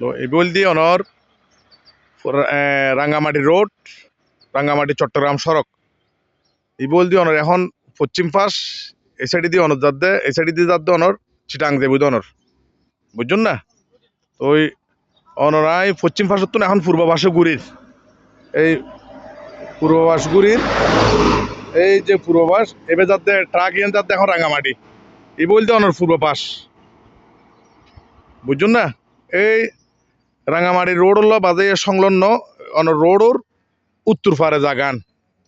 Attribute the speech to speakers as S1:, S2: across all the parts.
S1: লো এই বলদি অনর রাঙ্গামাটি রোড, রাঙ্গামাটি, চট্টগ্রাম সড়ক। এই বলদি অনর এখন পশ্চিম পাশ, এই সাইডে দিয়ে অনর যাত দে এই সাইডে দিয়ে যাত দে অনর চিটাং দেবু অনর। বুঝছেন না? তো ওই অনরাই পশ্চিম পাশের তো এখন পূর্ব পাশে গুড়ির। এই পূর্ববাস গুড়ির, এই যে পূর্ববাস এবার যাতে ট্রাক ইয়ে যাতে এখন রাঙ্গামাটি। এই বলতে অনর পূর্ব পাশ। বুঝছেন না? এই রাঙামাটি রোড হলো বাজে সংলগ্ন রোডর উত্তর পারে জাগান।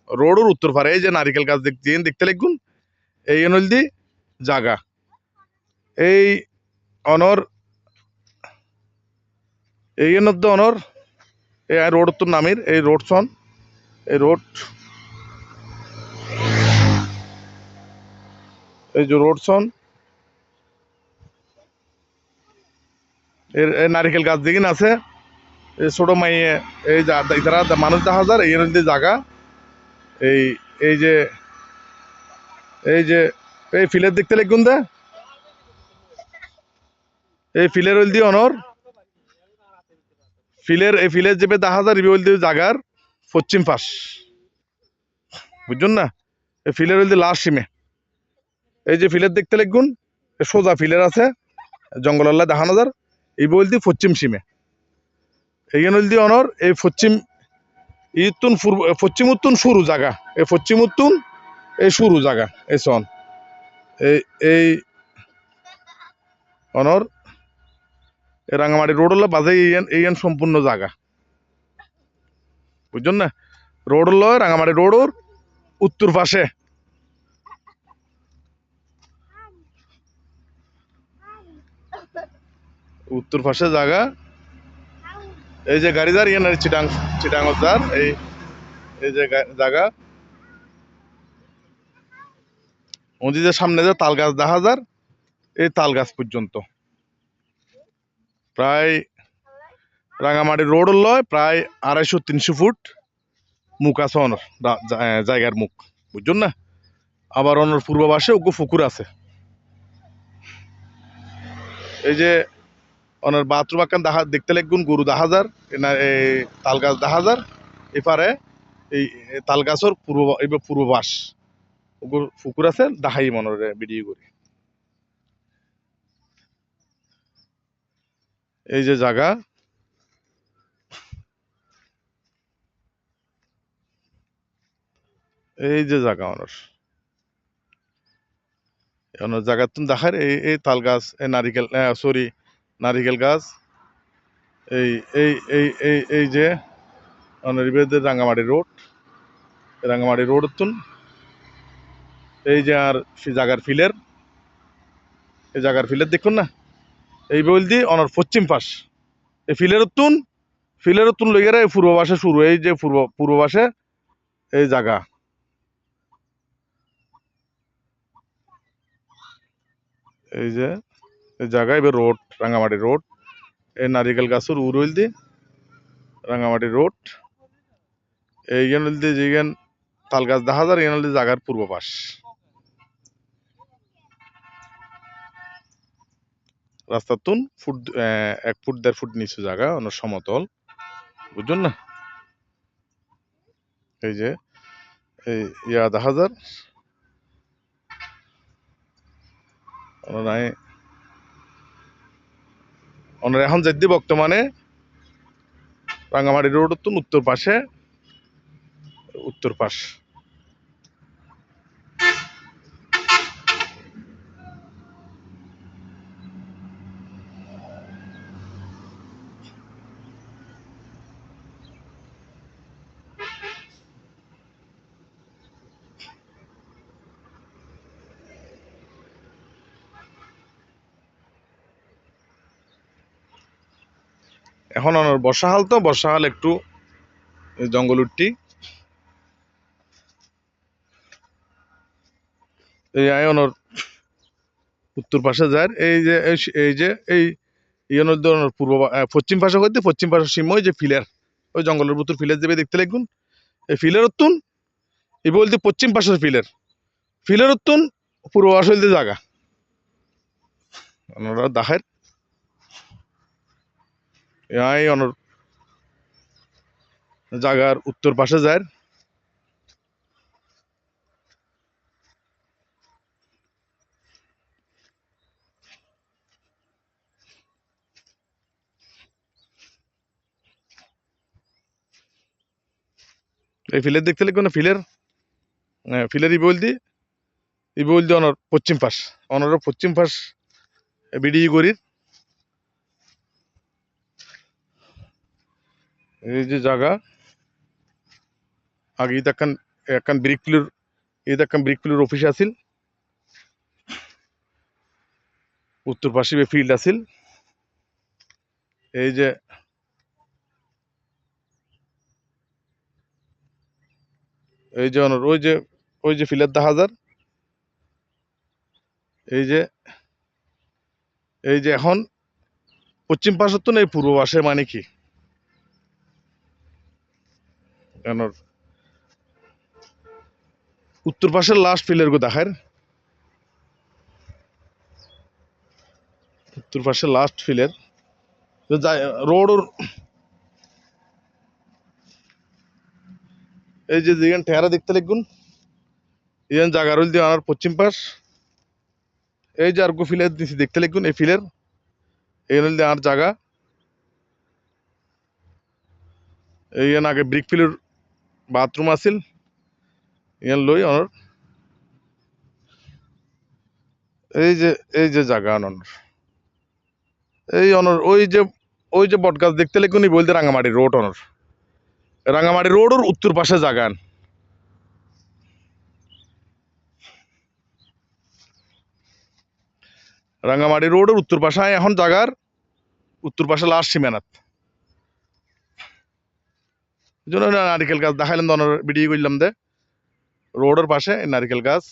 S1: রোডর উত্তর পারে এই যে নারিকেল গাছ দেখতে দেখতে লাগুন এই নলদি জাগা। এই অনর, এই মধ্যে অনর, এই রোড তো নামির, এই রোড সন এই রোড, এই যে রোড সন এর নারিকেল গাছ দিকিন আছে। ছোট মাইয়ে, এই যা- দা- মানুষ দেখা যায় এই নদী জায়গা এই এই যে এই যে, এই ফিলের দেখতে লাগুন দা এই ফিলের ওল দিয়ে অনর। ফিলের, এই ফিলের যে দেখা যায় রিবি ওল দিয়ে জাগার পশ্চিম পাশ। বুঝছেন না? এই ফিলের ওল দিয়ে লাস্ট সীমে। এই যে ফিলের দেখতে লাগুন এ সোজা ফিলের আছে। জঙ্গলাল্লা দেখানো যার। এই বলতে পশ্চিম সীমে। এইখানে বলতে অনর, এই পশ্চিম ইতুন পূর্ব, পশ্চিম উত্তুন শুরু জায়গা। এই পশ্চিম উত্তুন, এই শুরু জায়গা, এই সন। এই এই অনর, এই রাঙামাটি রোড হলো বাজে এইয়ান এইয়ান সম্পূর্ণ জায়গা। বুঝছেন না? রোড হলো রাঙামাটি রোডর উত্তর পাশে। উত্তর পাশে জায়গা। এই যে গাড়ি যার ইয়ান চিটাং চিটাং যার এই এই যে জায়গা। মসজিদের সামনে যে তাল গাছ দেখা যার, এই তাল গাছ পর্যন্ত। প্রায় রাঙামাটি রোড লয়, প্রায় আড়াইশো তিনশো ফুট মুখ আছে অনর জায়গার মুখ, বুঝছেন না? আবার অনর পূর্ব পাশে ওগো পুকুর আছে। এই যে ওনার বাথরুম আকান দেখা দেখতে লাগুন গরু দেখা যার এনার তাল গাছ দেখা যার এপারে এই তাল গাছর পূর্ব, এবার পূর্ব বাস ওগুর পুকুর আছে দেখাই মনের ভিডিও করি। এই যে জায়গা। এই যে জায়গা মানুষ ওনার জায়গা তুমি দেখার এই এই তাল গাছ নারিকেল সরি নারিকেল গাছ। এই এই এই এই এই যে অনারিবেদের রাঙ্গামাটি রোড। রাঙ্গামাটি রোড তুন। এই যে আর সে জায়গার ফিলের। এই জাগার ফিলের দেখুন না? এই বলদি অনার পশ্চিম পাশ। এই ফিলের তুন ফিলের তুন লইয়ারা এই পূর্ব পাশে শুরু। এই যে পূর্ব পূর্ব এই জায়গা এই যে জায়গা এবার রোড, রাঙ্গামাটি রোড, এই নারিকেল গাছের উরুল দি রাঙ্গামাটি রোড। এইখান দি যেখান তাল গাছ দেখা যায়, এখান জায়গার পূর্ব পাশ। রাস্তার তুন ফুট এক ফুট, দেড় ফুট নিচু জায়গা, অন্য সমতল। বুঝছেন না? এই যে, এই ইয়া দেখা ওনারাই ওনারা এখন যদি বর্তমানে রাঙ্গামাটি রোড উত্তর পাশে উত্তর পাশ। এখন ওনার বর্ষাকাল তো বর্ষাকাল একটু জঙ্গল উঠটি। এই আয় ওনার উত্তর পাশে যায় এই যে এই যে, এই ইয়নের ধরনের পূর্ব পশ্চিম পাশে হইতে, পশ্চিম পাশের সীম ওই যে ফিলের, ওই জঙ্গলের ভিতর ফিলের যাবে দেখতে লাগুন এই ফিলের উত্তুন এই বলতে পশ্চিম পাশের ফিলের। ফিলের উত্তুন পূর্ব পাশ জায়গা ওনারা দেখার এই অনর জাগার উত্তর পাশে যায়। এই ফিলের দেখতে লাগবে না? ফিলের ফিলের ই বলদি? ই বলদি অনর পশ্চিম পাশ। অনর পশ্চিম পাশ বিডি গরির এই যে জায়গা, আগে ইতা একখান একখান ব্রিক ফিলুর ইতা একখান ব্রিক অফিস আছিল। উত্তর পাশে ফিল্ড আছিল। এই যে এই যে অনর ওই যে ওই যে ফিলের দা হাজার। এই যে এই যে এখন পশ্চিম পাশের তো নেই, পূর্ব পাশে মানে কি? উত্তর পাশের লাস্ট ফিলের গো দেখার উত্তর পাশের লাস্ট ফিলের রোড এই যে যেখানে ঠেহারা দেখতে লিখুন এই জায়গা রইল দিয়ে আনার পশ্চিম পাশ। এই যে আর গো ফিলের দিছি দেখতে লিখুন, এই ফিলের দিয়ে আর জায়গা এই আগে ব্রিক ফিলের বাথরুম আছিল। ইয়ান লই অনর। এই যে এই যে জায়গা অনর। এই অনর, ওই যে ওই যে বটগাছ দেখতে লেগুনি বলতে রাঙামাটি রোড অনর। রাঙামাটি রোডের উত্তর পাশে জাগান রাঙামাটি রোডের উত্তর পাশে এখন জাগার উত্তর পাশে লাস্ট সীমানাত। জন্য নারিকেল গাছ দেখাইলাম তো বিডিও করলাম দে। রোডের পাশে নারিকেল গাছ।